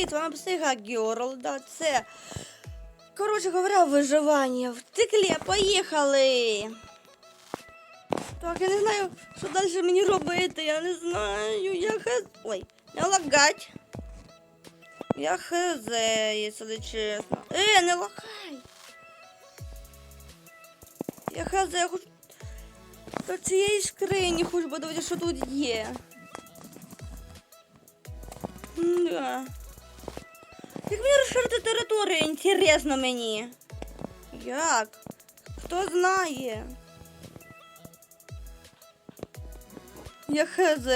Привіт, вам психа Герл, да, це. Коротше говоря, виживання. Втекли, поїхали. Так, я не знаю, що далі мені робити. Я не знаю. Я хз. Ой, не лагать. Я хз, якщо чесно. Е, не лагай. Я хз, я хочу. До цієї скрині хочу подивитися, що тут є. Да. Як мені розширити територію, інтересно мені. Як? Хто знає? Я хз.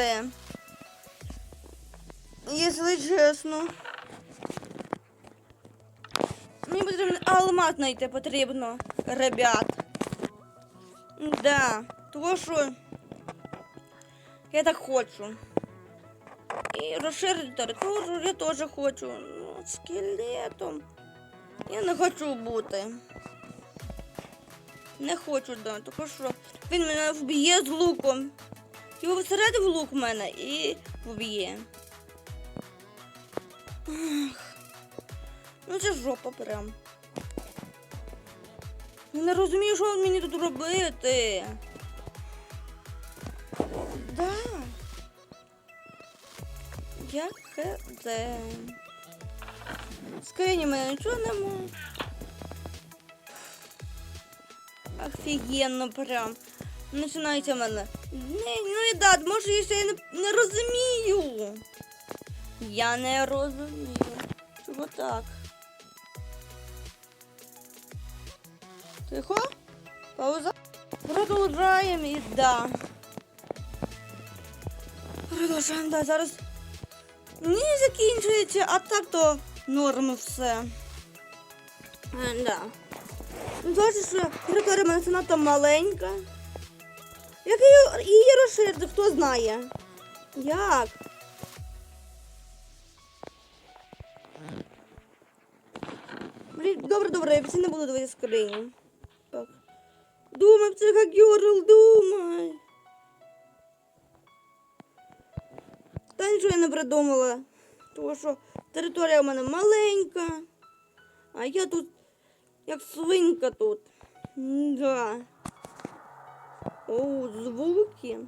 Якщо чесно. Мені потрібно алмаз знайти потрібно, ребят. Да, того що я так хочу. І розширити територію я теж хочу. Ну, скелетом. Я не хочу бути. Не хочу, да, тому що він мене вб'є з луком. Його всередив лук в мене і вб'є. Ну це жопа прям. Я не розумію, що мені тут робити. Да. Я хз. Скрині мене нічого нема. Офігенно прям. Починається в мене. Не, ну і да, може я ще не, не розумію. Я не розумію. Чого так? Тихо? Пауза. Продовжаємо і да. Продовжуємо, да, зараз не закінчується, а так то норм все. Е, да. Ну, Бачиш, що територія в мене занадто маленька. Як її, її розширити, хто знає? Як? Добре, добре, я більше не буду дивитися скрині. Так. Думай, психа Герл, думай. Та нічого я не придумала. Тому що територія у мене маленька, а я тут як свинка тут. Да. О, звуки.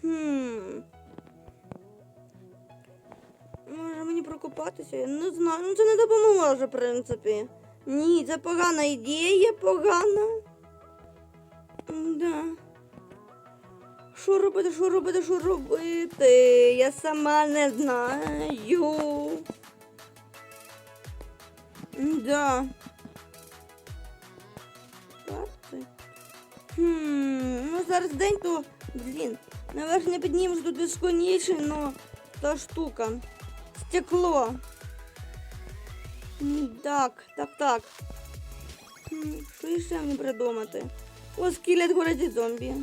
Хм. Може мені прокопатися? Я не знаю. Ну це не допоможе, в принципі. Ні, це погана ідея, погана. Да. Що робити, що робити, що робити? Я сама не знаю. Да. Це. Хм, ну зараз день, то, блін, наверх не піднімеш тут безконечний, но та штука. Стекло. Так, так, так. Що ще мені придумати? О, скелет горить зомбі.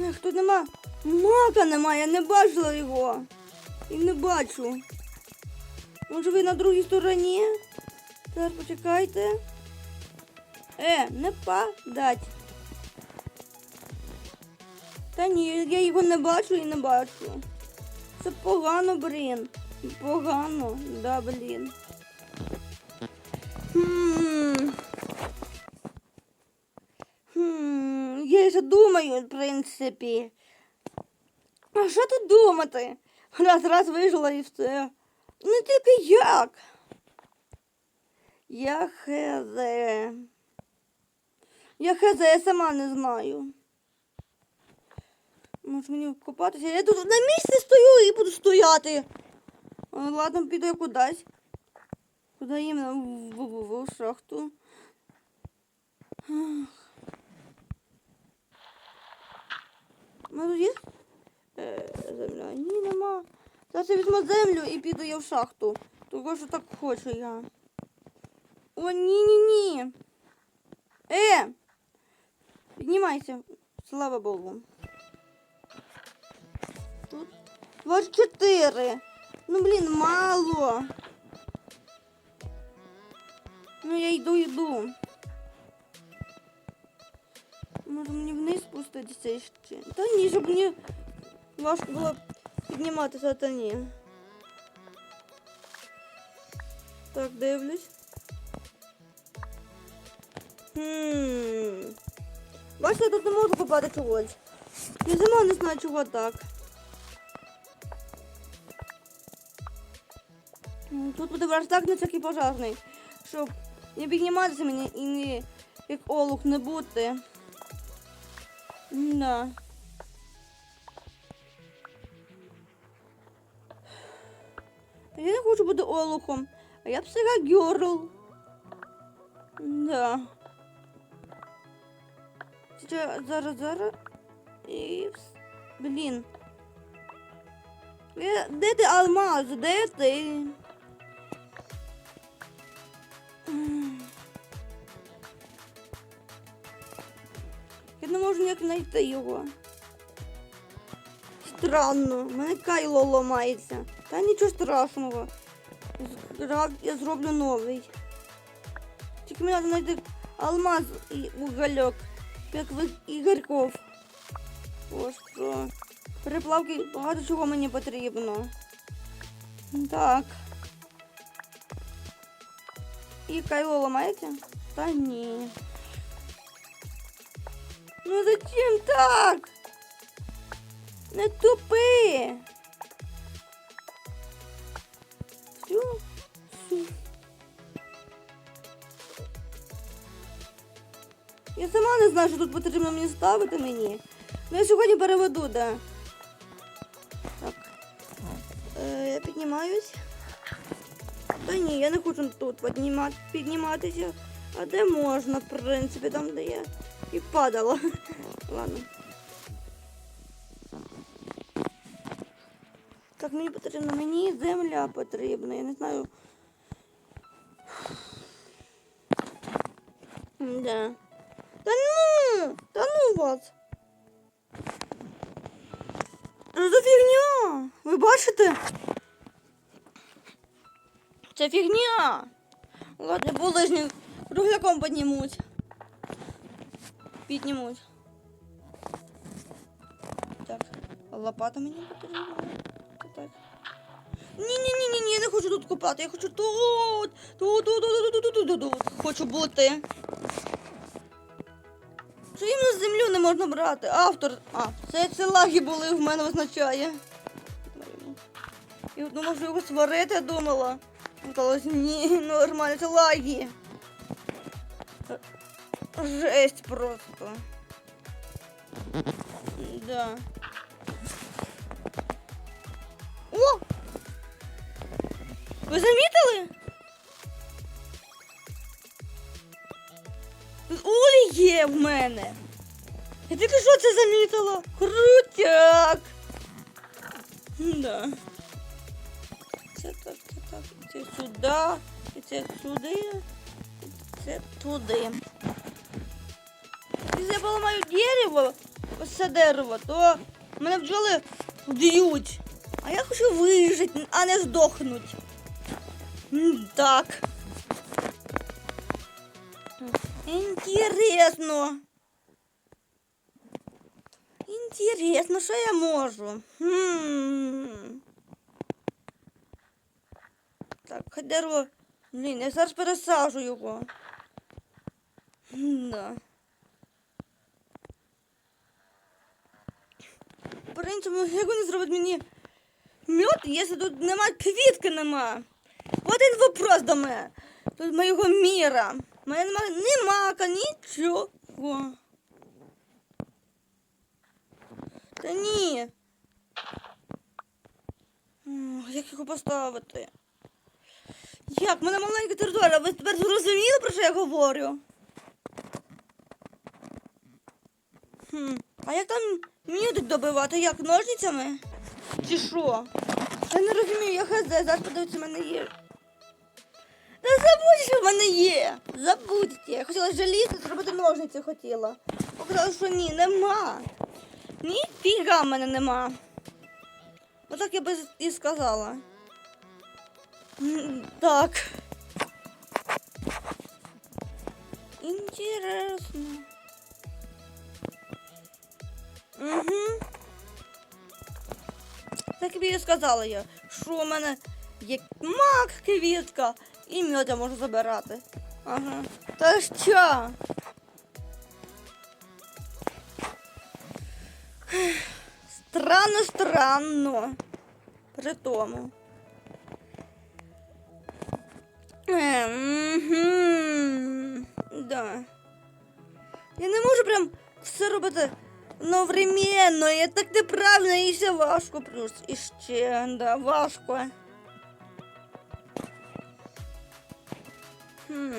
Ех, тут нема. Мака нема, я не бачила його. І не бачу. Може ви на другій стороні? Зараз почекайте. Е, не падать. Та ні, я його не бачу і не бачу. Це погано, блін. Погано, да, блін. Ще думаю, в принципі. А що тут думати? Раз раз вижила і все. Ну тільки як? Я хз. Я хз, я сама не знаю. Може мені копатися? Я тут на місці стою і буду стояти. Ладно, піду я кудись. Куди іменно? В, в, в, в шахту. Ах. Ну, є е, земля? Ні, нема. Зараз я візьму землю і піду я в шахту. Того, що так хочу я. О, ні-ні-ні. Е! Піднімайся. Слава Богу. Тут 24. Ну, блін, мало. Ну, я йду, йду. Може мені вниз спуститися ще? Та ні, щоб мені важко було підніматися, та ні. Так, дивлюсь. Хм. Бачите, я тут не можу купати чогось. Я сама не знаю, чого так. Тут буде верстак на всякий пожарний, щоб не підніматися мені і не як олух не бути. Да. Я не хочу бути олухом, а я психогерл. Да. Зараз, зараз. І... Блін. Е, Де ти алмаз? Де ти? Я не можу ніяк знайти його. Странно, в мене кайло ламається. Та нічого страшного. Я зроблю новий. Тільки мені треба знайти алмаз і угольок, як в Ігорьков. Ось що. Переплавки багато чого мені потрібно. Так. І кайло ламається? Та ні. Ну зачем так? Не тупи. Все. Все. Я сама не знаю, що тут потрібно мені ставити мені. Ну я сьогодні переведу, да. Так. Е, я піднімаюсь. Та ні, я не хочу тут піднімати, підніматися. А де можна, в принципі, там, де я і падала. Ладно. Так, мені потрібно, мені земля потрібна, я не знаю. Да. Та ну! Та ну вас! Що за фігня? Ви бачите? Це фігня. Ладно, булижні кругляком піднімуть. Піднімуть. Так, лопата мені потрібна. Так. Ні-ні-ні, я не хочу тут купати, я хочу тут. Тут, тут, тут, тут, тут, тут, тут. Хочу бути. Що іменно землю не можна брати? Автор. А, це, це лаги були в мене означає. І ну, можу його сварити, я думала. Казалось, ні, нормально, це лаги. Жесть просто. Да. О! Ви замітили? Улі є в мене. Я тільки що це замітила? Крутяк. Да. Це так, це так. Це сюди, і це сюди, і це туди. Якщо я поламаю дерево, це дерево, то мене бджоли вб'ють. А я хочу вижити, а не здохнути. Так. Інтересно. Інтересно, що я можу? Хм. Так, хай дерево. Блін, я зараз пересажу його. Да. В принципі, як вони зроблять мені мед, якщо тут нема квітки нема? Один вопрос до мене. Тут моєго міра. Мене нема ні нічого. Та ні. Як його поставити? Як? У мене маленька територія. Ви тепер зрозуміли, про що я говорю? Хм. А як там мідуть добивати? Як ножницями? Чи що? Я не розумію, я хз, зараз подивиться, в мене є. Та забудь, що в мене є. Забудьте. Я хотіла жаліти, зробити ножниці хотіла. Показала, що ні, нема. Ніфіга в мене нема. Отак я би і сказала. Так. Інтересно. Угу. Так і сказала я, що у мене є мак, квітка і мед я можу забирати. Ага. Та що? Странно, странно. При тому. Ем, мгм. Да. Я не можу прям все робити одновременно. Я так неправильно і ще важко плюс. І ще, да, важко. Хм.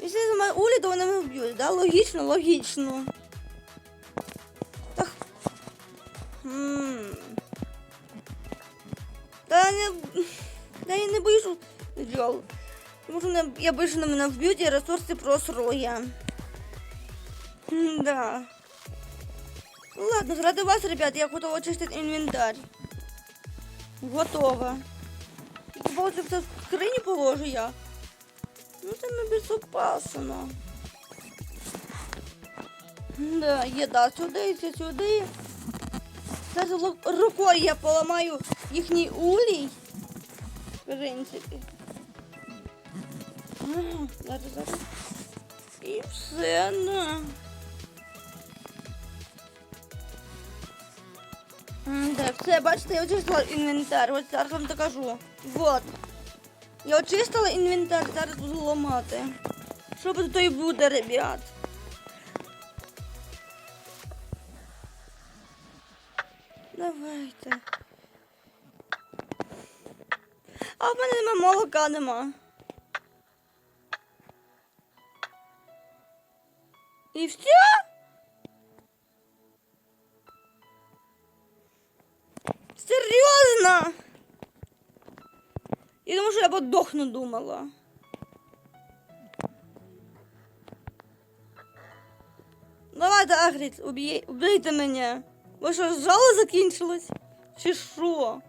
Якщо я зламаю улі, то вони мене вб'ють, да? Логічно, логічно. Так. Хм. Та не. Та я не боюсь бджол. Тому що я боюсь, що на мене вб'ють і ресурси просру я. Да. Ладно, заради вас, ребят, я готова очистити інвентар. Готова. Тільки це в скрині положу я. Ну це не безопасно. Да, їда сюди, сюди. Зараз лу- рукою я поламаю їхній улій. В принципі. Зараз, зараз. І все, на. Так, все, бачите, я очистила інвентар. Ось зараз вам докажу. Вот. Я очистила інвентар, зараз буду ламати. Що буде, то й буде, ребят. Давайте. А в мене нема молока нема. І все? Серйозно? Я думаю, що я подохну думала. Давайте, Агріт, убийте мене. Ви що, жало закінчилось? Чи що?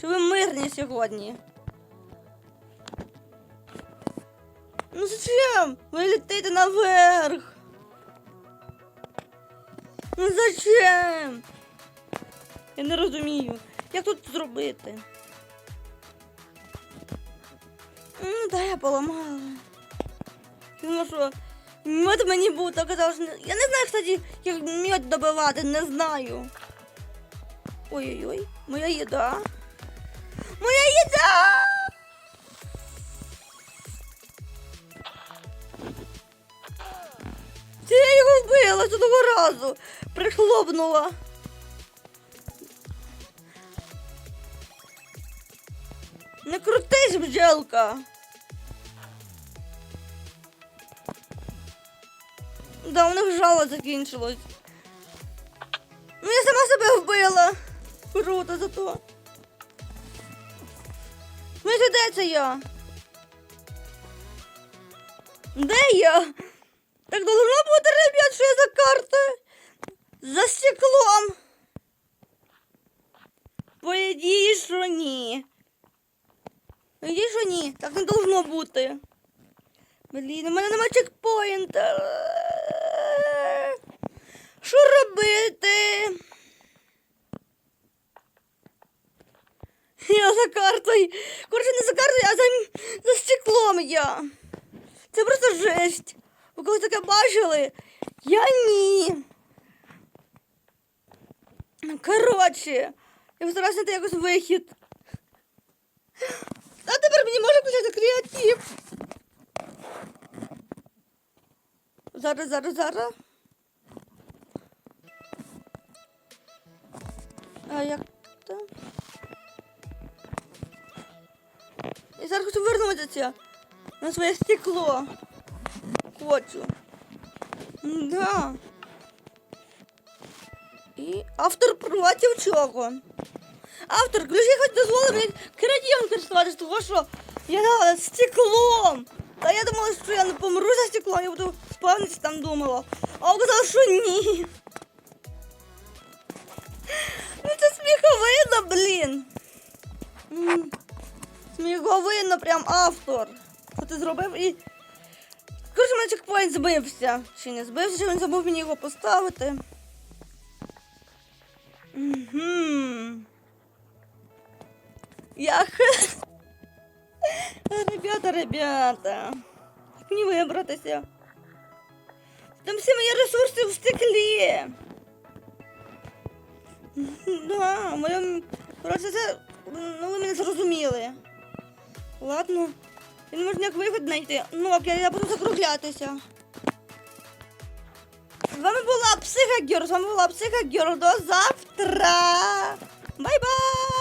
Чи ви мирні сьогодні? Ну зачем? Ви летите наверх. Ну зачем? Я не розумію. Як тут зробити? Ну, да, я поламала. Ну що, мед мені був, так казав, що... Я не знаю, кстати, як мед добивати, не знаю. Ой-ой-ой, моя їда. Моя їда! Це я його вбила з одного разу. Прихлопнула. Не крутись, бджелка. Да, у них жало закінчилось. Ну я сама себе вбила. Круто зато. Ну і де це я? Де я? Так должно бути, ребят, що я за карта? За стеклом. По ідеї, що ні. Ідеї, що ні. Так не должно бути. Блін, у мене нема чекпоінта. Що робити? Я за картою. Коротше, не за картою, а за, за стеклом я. Це просто жесть. Ви коли таке бачили? Я ні. Коротше, я постараюся знайти якось вихід. А тепер мені може включати креатив. Зараз, зараз, зараз. А як там? Я зараз хочу вернутися на своє стекло. Хочу. Да. І автор проти чого? Автор, ключі хоч дозволив мені кредитом користуватися, того що я на стеклом. Та я думала, що я не помру за стеклом, я буду спавнитися там думала. А оказалось, що ні. Ну це сміховинно, блін. М, Сміховинно прям автор. Що ти зробив і. Коротше, мене чекпоінт збився. Чи не збився, чи він забув мені його поставити. Угу. Я. Ребята, ребята. Як мені вибратися? Там всі мої ресурси в стеклі. Да, моє... Коротше, це... Ну, ви мене зрозуміли. Ладно. Він може як вихід знайти. Ну, окей, я буду закруглятися. З вами була Психа Герл, з вами була Психа Герл. До завтра. Бай-бай!